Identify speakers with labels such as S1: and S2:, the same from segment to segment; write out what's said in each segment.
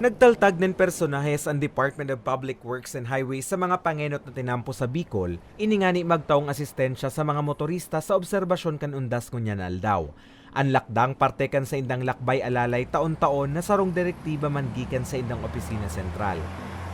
S1: Nagtaltag ng personahes ang Department of Public Works and Highways sa mga pangenot na tinampo sa Bicol, iningani magtaong asistensya sa mga motorista sa obserbasyon kan undas ngunyan aldaw. Ang lakdang parte kan sa indang lakbay alalay taon-taon na sarong direktiba man gikan sa indang opisina sentral.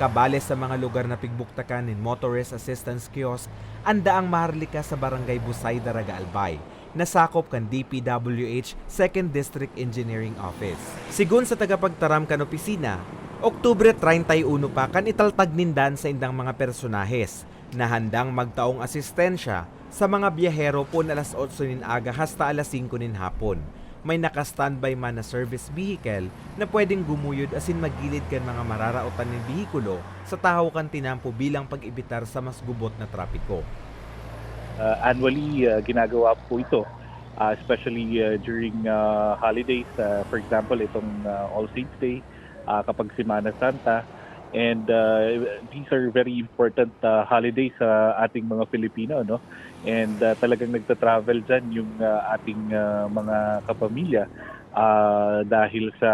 S1: Kabales sa mga lugar na pigbuktakan ng Motorist Assistance Kiosk, anda ang maharlika sa Barangay Busay, Daraga Albay, nasakop kan DPWH 2nd District Engineering Office. Sigun sa tagapagtaram kan opisina, Oktubre 31 pa kan italtag nindan sa indang mga personahes na handang magtaong asistensya sa mga biyahero po na alas 8 nin aga hasta alas 5 nin hapon. May naka-standby man na service vehicle na pwedeng gumuyod asin magilid kan mga mararautan ng bihikulo sa tahaw kan tinampo bilang pag-ibitar sa mas gubot na trapiko.
S2: Uh, annually uh, ginagawa po ito uh, especially uh, during uh, holidays. Uh, for example itong uh, All Saints Day uh, kapag Semana Santa. And uh, these are very important uh, holidays sa ating mga Filipino no? And uh, talagang nagta-travel diyan yung uh, ating uh, mga kapamilya uh, dahil sa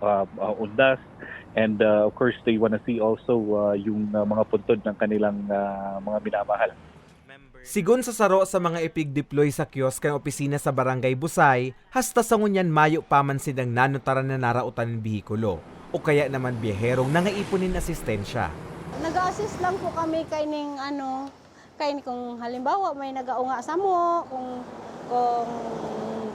S2: uh, uh, undas. And uh, of course they want to see also uh, yung uh, mga puntod ng kanilang uh, mga minamahal
S1: Sigun sa saro sa mga ipig-deploy sa kiosk ng opisina sa Barangay Busay, hasta sa ngunyan mayo paman sidang nanutaran na narautan ng bihikulo o kaya naman biyaherong nangaipunin asistensya.
S3: Nag-assist lang po kami kay ning ano, kay kung halimbawa may nagaunga sa mo, kung kung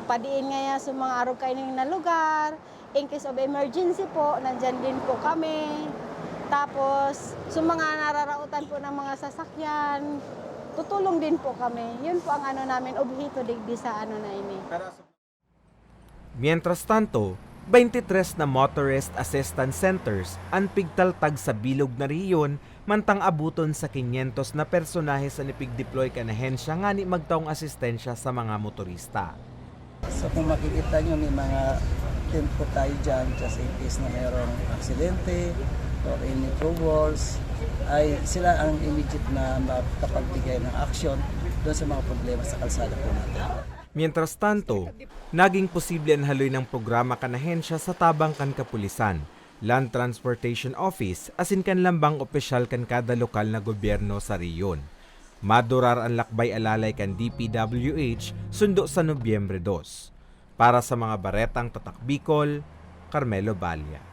S3: padiin nga sa mga araw kay ning na lugar, in case of emergency po, nandyan din po kami. Tapos, sa mga nararautan po ng mga sasakyan, tutulong din po kami. Yun po ang ano namin, obhito digdi sa ano na ini.
S1: Mientras tanto, 23 na motorist assistance centers ang pigtaltag sa bilog na riyon mantang abuton sa 500 na personahe sa nipig-deploy ka na hensya nga ni magtaong asistensya sa mga motorista.
S4: So kung makikita nyo may mga tent po tayo dyan just in case na mayroong aksidente or any troubles ay sila ang immediate na makapagbigay ng action doon sa mga problema sa kalsada po natin.
S1: Mientras tanto, naging posible ang haloy ng programa kanahensya sa tabang kan kapulisan, Land Transportation Office asin kan lambang opisyal kan kada lokal na gobyerno sa riyon. Madurar ang lakbay alalay kan DPWH sundo sa Nobyembre 2. Para sa mga baretang tatak Bicol, Carmelo Balya.